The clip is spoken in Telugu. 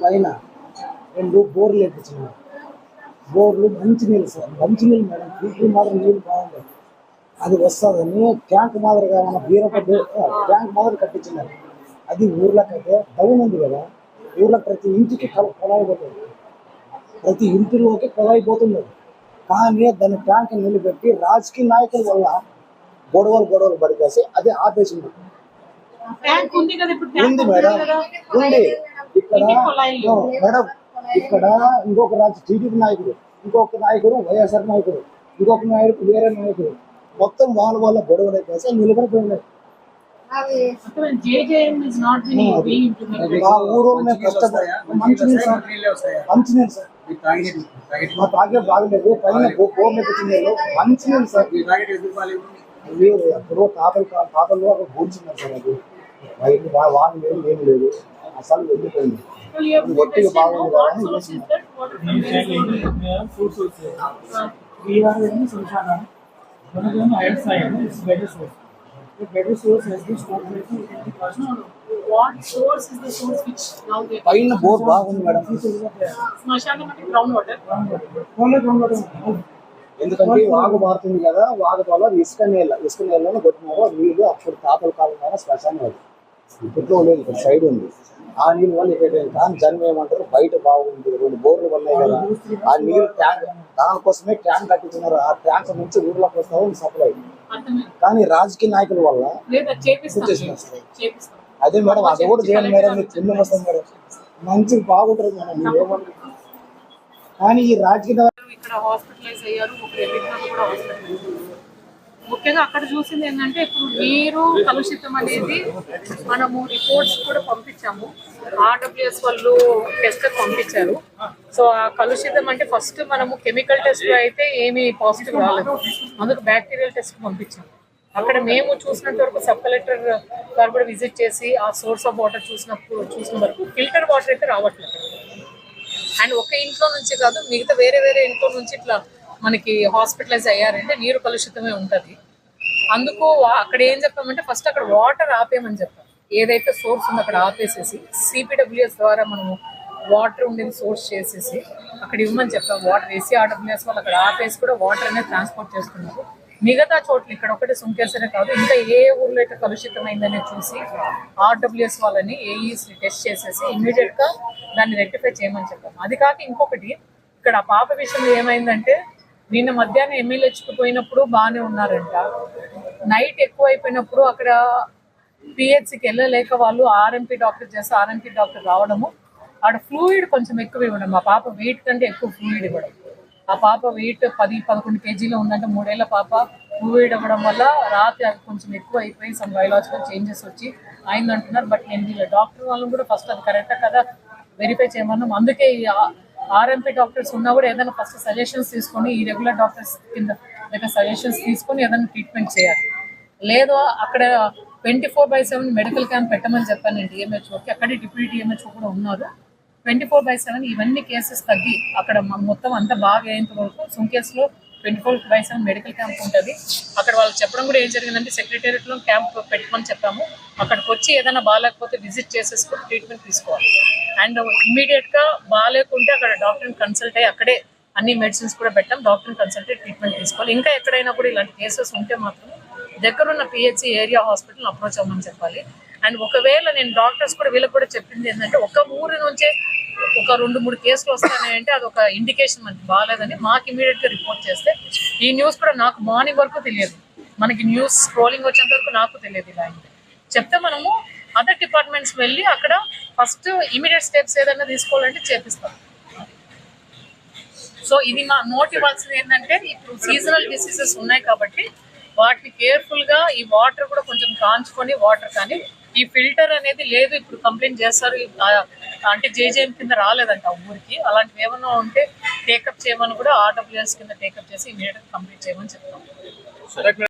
పైన రెండు బోర్లు వేపించినాం బోర్లు మంచి నీళ్ళు సార్ మంచి నీళ్ళు మేడం ఫిల్టర్ మాత్రం నీళ్ళు బాగుండదు అది వస్తుందని ట్యాంక్ మాదిరిగా మన బీరపడ్డ ట్యాంక్ మాదిరి కట్టించినారు అది ఊర్లకైతే డౌన్ ఉంది కదా ఊర్లో ప్రతి ఇంటికి కొల- కొలాయి పోతుంది ప్రతి ఇంటిలోకి పోతుంది కానీ దాన్ని ట్యాంక్ నిలబెట్టి రాజకీయ నాయకుల వల్ల గొడవలు గొడవలు పడికేసి అది ఆపేసింది. ఉంది మేడం. ఉంది. ఇక్కడ మేడం ఇక్కడ ఇంకొక రాజు టీడీపీ నాయకుడు ఇంకొక నాయకుడు వైఎస్ఆర్ నాయకుడు ఇంకొక నాయకుడు వేరే నాయకుడు మొత్తం వాళ్ళ వాళ్ళ గొడవలు అయిపోయి నిలబడిపోయినాయి మా ఊరు మేము కష్టపడి మంచినీళ్ళు సార్ మంచినీళ్ళు సార్ మా తాగే బాగలేదు పైన బో- బోర్లు ఎక్కించిన నీళ్ళు మంచినీళ్ళు సార్ మీరు ఎప్పుడో తాతలు కా- తాతలు అక్కడ కూర్చున్నారు సార్ అది బయట వా- వాన లేదు ఏం లేదు అసలు వెళ్ళిపోయింది ఒట్టిగా బాగుంది కదా The better source has been stored the పైన బోర్ బాగుంది మేడం శ్మశానం అంటే ground water Only one water. ఎందుకంటే వాగు మారుతుంది కదా వాగు వల్ల ఇసుక నీళ్ళ ఇసుక నీళ్ళలో కొట్టినారు నీళ్ళు అప్పుడు తాతల కాలం ద్వారా శ్మశానం అది. ఇప్పట్లో లేదు ఇక్కడ సైడ్ ఉంది. ఆ నీళ్ళు వల్ల ఇక్కడ కానీ జనం ఏమంటారు బయట బాగుంది రెండు బోర్లు ఉన్నాయి కదా. ఆ నీళ్ళు ట్యాంక్ దానికోసమే ట్యాంక్ కట్టించినారు ఆ ట్యాంక్ నుంచి ఊర్లోకి వస్తావు సప్లై. కానీ రాజకీయ నాయకుల వల్ల అదే మేడం అది కూడా చేయండి మేడం మీకు పుణ్యం వస్తుంది మేడం. మంచి బాగుంటుంది మేడం కానీ ఈ రాజకీయ ఇక్కడ హాస్పిటలైజ్ అయ్యారు కూడా ముఖ్యంగా అక్కడ చూసింది ఏంటంటే ఇప్పుడు నీరు కలుషితం అనేది మనము రిపోర్ట్స్ కూడా పంపించాము. ఆర్డబ్ల్యూఎస్ వాళ్ళు టెస్ట్ పంపించారు. సో ఆ కలుషితం అంటే ఫస్ట్ మనము కెమికల్ టెస్ట్ అయితే ఏమీ పాజిటివ్ రాలేదు. అందుకు బ్యాక్టీరియల్ టెస్ట్ పంపించాము. అక్కడ మేము చూసినంత వరకు సబ్ కలెక్టర్ గారు కూడా విజిట్ చేసి ఆ సోర్స్ ఆఫ్ వాటర్ చూసినప్పుడు చూసిన వరకు ఫిల్టర్ వాటర్ అయితే రావట్లేదు. అండ్ ఒక ఇంట్లో నుంచి కాదు మిగతా వేరే వేరే ఇంట్లో నుంచి ఇట్లా మనకి హాస్పిటలైజ్ అయ్యారంటే నీరు కలుషితమే ఉంటుంది. అందుకు వా- అక్కడ ఏం చెప్పామంటే ఫస్ట్ అక్కడ వాటర్ ఆపేయమని చెప్పాం ఏదైతే సోర్స్ ఉందో అక్కడ ఆపేసేసి సిపిడబ్ల్యూఎస్ ద్వారా మనము వాటర్ ఉండేది సోర్స్ చేసేసి అక్కడ ఇవ్వమని చెప్పాం వాటర్ ఏసీ ఆర్డబ్ల్యూఎస్ వాళ్ళు అక్కడ ఆపేసి కూడా వాటర్ అనేది ట్రాన్స్పోర్ట్ చేస్తున్నారు. మిగతా చోట్ల ఇక్కడ ఒకటి సుంకేసరే కాదు ఇంకా ఏ ఊర్లో అయితే కలుషితమైందనే చూసి ఆర్డబ్ల్యూఎస్ వాళ్ళని ఏఈస్ టెస్ట్ చేసేసి ఇమ్మీడియట్గా దాన్ని రెక్టిఫై చేయమని చెప్పాము అది కాక ఇంకొకటి ఇక్కడ ఆ పాప విషయంలో ఏమైందంటే నిన్న మధ్యాహ్నం ఎమ్మెల్యేచ్కి పోయినప్పుడు బాగానే ఉన్నారంట. నైట్ ఎక్కువ అయిపోయినప్పుడు అక్కడ పిహెచ్సికి వెళ్ళలేక వాళ్ళు ఆర్ఎంపీ డాక్టర్ చేస్తే ఆర్ఎంపీ డాక్టర్ రావడము. ఆడ ఫ్లూయిడ్ కొంచెం ఎక్కువ ఇవ్వడం. మా పాప వెయిట్ కంటే ఎక్కువ ఫ్లూయిడ్ ఇవ్వడం. ఆ పాప వెయిట్ పది పదకొండు కేజీలో ఉందంటే మూడేళ్ళ పాప ఫ్లూయిడ్ ఇవ్వడం వల్ల రాత్రి అది కొంచెం ఎక్కువ అయిపోయి సమ్ బయలాజికల్ చేంజెస్ వచ్చి అయిందంటున్నారు. బట్ నేను వీళ్ళ డాక్టర్ వాళ్ళని కూడా ఫస్ట్ అది కరెక్టా కదా? వెరిఫై చేయమన్నాం. అందుకే ఆర్ఎంపీ డాక్టర్స్ ఉన్నా కూడా ఏదైనా ఫస్ట్ సజెషన్స్ తీసుకొని ఈ రెగ్యులర్ డాక్టర్స్ కింద దగ్గర సజెషన్స్ తీసుకొని ఏదైనా ట్రీట్మెంట్ చేయాలి. లేదు అక్కడ twenty four by seven medical camp పెట్టమని చెప్పానండి డిఎంహెచ్ఓకి అక్కడే డిప్యూటీ డిఎంహెచ్ఓ కూడా ఉన్నారు. ట్వంటీ ఫోర్ బై సెవెన్ ఇవన్నీ కేసెస్ తగ్గి అక్కడ మొత్తం అంతా బాగా అయ్యేంత వరకు సుంకేస్లో twenty four by seven medical camp ఉంటుంది. అక్కడ వాళ్ళు చెప్పడం కూడా ఏం జరిగిందంటే సెక్రటేరియట్లో క్యాంప్ పెట్టమని చెప్పాము. అక్కడికి వచ్చి ఏదైనా బాగాలేకపోతే విజిట్ చేసేసుకొని ట్రీట్మెంట్ తీసుకోవాలి. అండ్ ఇమీడియట్గా బాగాలేకుంటే అక్కడ డాక్టర్ని కన్సల్ట్ అయ్యి అక్కడే అన్ని మెడిసిన్స్ కూడా పెట్టాం. డాక్టర్ని కన్సల్ట్ అయ్యి ట్రీట్మెంట్ తీసుకోవాలి. ఇంకా ఎక్కడైనా కూడా ఇలాంటి కేసెస్ ఉంటే మాత్రం దగ్గరున్న పిహెచ్సి ఏరియా హాస్పిటల్ అప్రోచ్ అవ్వమని చెప్పాలి. అండ్ ఒకవేళ నేను డాక్టర్స్ కూడా వీళ్ళకి కూడా చెప్పింది ఏంటంటే ఒక ఊరి నుంచే ఒక రెండు మూడు కేసులు వస్తాయంటే అది ఒక ఇండికేషన్ మనకి బాగాలేదని మాకు ఇమీడియట్గా రిపోర్ట్ చేస్తే ఈ న్యూస్ కూడా నాకు మార్నింగ్ వరకు తెలియదు. మనకి న్యూస్ స్క్రోలింగ్ వచ్చేంత వరకు నాకు తెలియదు ఇలా చెప్తే మనము అదర్ డిపార్ట్మెంట్స్ వెళ్ళి అక్కడ ఫస్ట్ ఇమీడియట్ స్టెప్స్ ఏదైనా తీసుకోవాలంటే చేపిస్తాం. సో ఇది మా నోట్ ఇవ్వాల్సింది ఏంటంటే ఇప్పుడు సీజనల్ డిసీజెస్ ఉన్నాయి కాబట్టి వాటిని కేర్ఫుల్గా ఈ వాటర్ కూడా కొంచెం కాంచుకొని వాటర్ కానీ ఈ ఫిల్టర్ అనేది లేదు ఇప్పుడు కంప్లైంట్ చేస్తారు అంటే జేజేఎం కింద రాలేదంట ఊరికి. అలాంటివి ఏమైనా ఉంటే టేకప్ చేయమని కూడా ఆర్డబ్ల్యూఎస్ కింద టేకప్ చేసి ఇమీడియట్గా కంప్లీట్ చేయమని చెప్తాం.